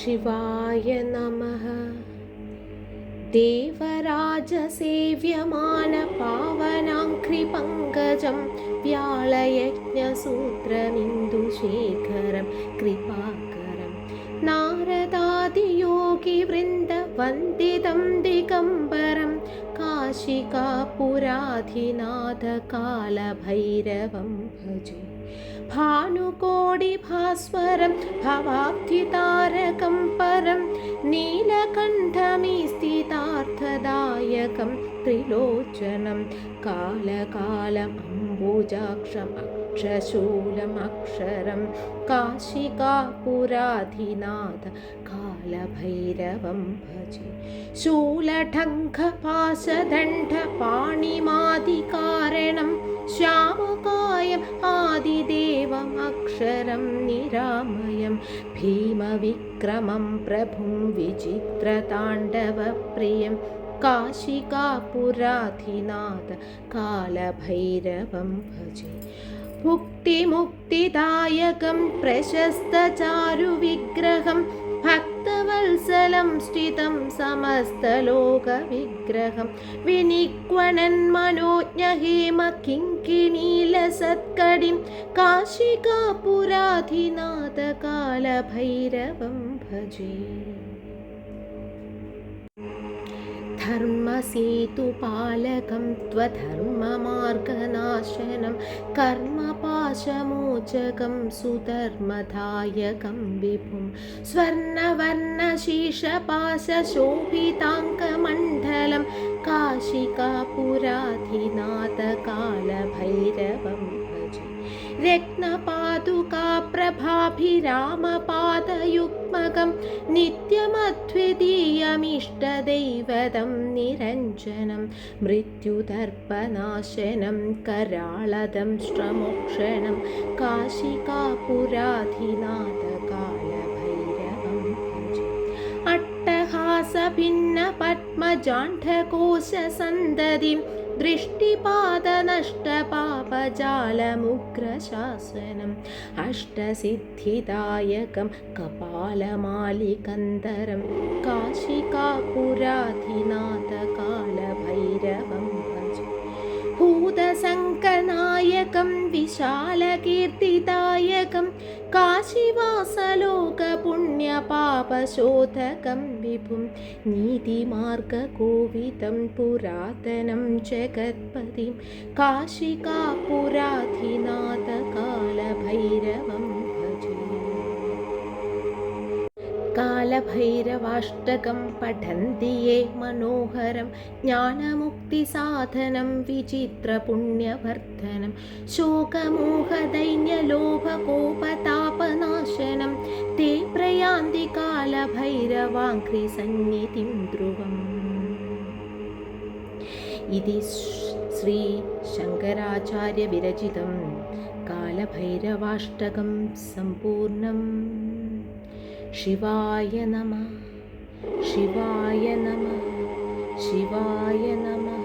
शिवाय नमः देवराजसेव्यमानपावनाङ्घ्रिपङ्कजं व्याळयज्ञसूत्रमिन्दुशेखरं कृपाकरं नारदादियोगिवृन्दवन्दितं दिगम्बरं काशिकापुराधिनाथकालभैरवं भजे भानुकोटिभास्वरं भवाब्धितारकं परं नीलकण्ठमीस्थितार्थदायकं त्रिलोचनं कालकालमम्बुजाक्षमक्षशूलमक्षरं काशिकापुराधिनाथ कालभैरवं भजे शूलढङ्घपाशदण्डपाणिमादिकारणं श्यामकायम् आदिदेवमक्षरं निरामयं भीमविक्रमं प्रभुं विचित्रताण्डवप्रियं काशिकापुराधिनाथ कालभैरवं भजे मुक्तिमुक्तिदायकं प्रशस्तचारुविग्रहं മണ്ഡലം സ്ഥിതം സമസ്തലോകവിഗ്രഹം. വിനിക്വണൻ മനോജ്ഞഹേമ കിങ്കിണീലസത്കടിം കാശികാപുരാധിനാഥകാലഭൈരവം ഭജേ. धर्मसेतुपालकं त्वधर्ममार्गनाशनं कर्मपाशमोचकं सुधर्मदायकं विभुं। स्वर्णवर्णशीषपाशशोभिताङ्कमण्डलं काशिकापुराधिनाथकालभैरवम्। രത്നപാതുകാപ്രഭാഭിരാമപാദയുഗ്മകം നിത്യമദ്വിതീയമിഷ്ടദൈവതം നിരഞ്ജനം മൃത്യുതർപ്പനാശനം കരാളതം ശ്രമോക്ഷണം കാശികാപുരാധിനാഥകാലഭൈരവം അട്ടഹാസഭിന്ന പത്മജാണ്ഡകോശസന്തതിം ദൃഷ്ടിപാതനഷ്ടപാപജാലമുഗ്രശാസനം അഷ്ടസിദ്ധിദായകം കപാലമാലികന്ധരം. കാശികാപുരാധിനാഥകാലഭൈരവം ഭൂതസങ്കനായകം വിശാലകീർത്തിദായകം काशीवासलोकपुण्यपापशोधकं विभुं नीतिमार्गकोविदं पुरातनं जगत्पतिं काशिकापुराधिनाथकालभैरवं भजे कालभैरवाष्टकं पठन्ति ये मनोहरं ज्ञानमुक्तिसाधनं विचित्रपुण्यवर्धनं ദർശനം. തേ പ്രയാന്തി കാലഭൈരവാംഘ്രി സന്നിധിം ധ്രുവം. ഇതി ശ്രീ ശങ്കരാചാര്യ വിരചിതം. കാലഭൈരവാഷ്ടകം സമ്പൂർണം ശിവായ നമ ശിവായ നമ ശിവായ നമ.